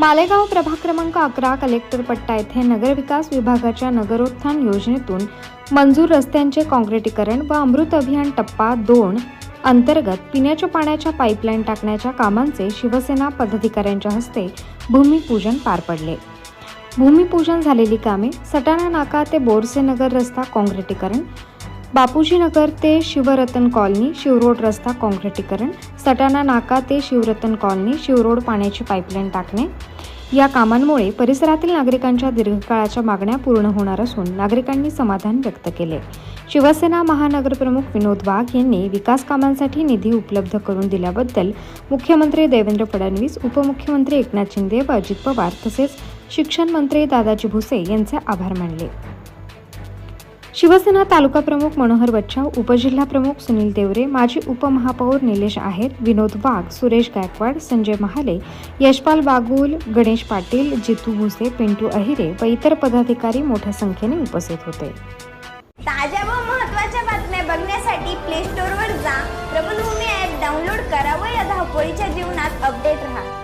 मालेगाव प्रभाग क्रमांक अकरा कलेक्टर पट्टा येथे नगरविकास विभागाच्या नगरोत्थान योजनेतून मंजूर रस्त्यांचे काँक्रिटीकरण व अमृत अभियान टप्पा दोन अंतर्गत पिण्याच्या पाण्याच्या पाईपलाईन टाकण्याच्या कामांचे शिवसेना पदाधिकाऱ्यांच्या हस्ते भूमिपूजन पार पडले. भूमिपूजन झालेली कामे सटाणा नाका ते बोरसे नगर रस्ता काँक्रिटीकरण बापूजी नगर ते शिवरतन कॉलनी शिवरोड रस्ता काँक्रिटीकरण सटाणा नाका ते शिवरतन कॉलनी शिवरोड पाण्याची पाईपलाईन टाकणे. या कामांमुळे परिसरातील नागरिकांच्या दीर्घकाळाच्या मागण्या पूर्ण होणार असून नागरिकांनी समाधान व्यक्त केले. शिवसेना महानगरप्रमुख विनोद वाघ यांनी विकास कामांसाठी निधी उपलब्ध करून दिल्याबद्दल मुख्यमंत्री देवेंद्र फडणवीस उपमुख्यमंत्री एकनाथ शिंदे व अजित पवार तसेच शिक्षण मंत्री दादाजी भुसे यांचे आभार मानले. शिवसेना तालुका प्रमुख मनोहर बच्चाव उपजिल्हा प्रमुख सुनील देवरे माजी उपमहापौर निलेश आहेर विनोद वाघ सुरेश गायकवाड संजय महाले यशपाल बागुल गणेश पाटील जितू भुसे पिंटू अहिरे व इतर पदाधिकारी मोठ्या संख्येने उपस्थित होते. ताज्या व महत्त्वाच्या बातम्या बघण्यासाठी प्ले स्टोअरवर जा. प्रबलभूमी ॲप डाउनलोड करा व या धावपळीच्या जीवनात अपडेट राहा.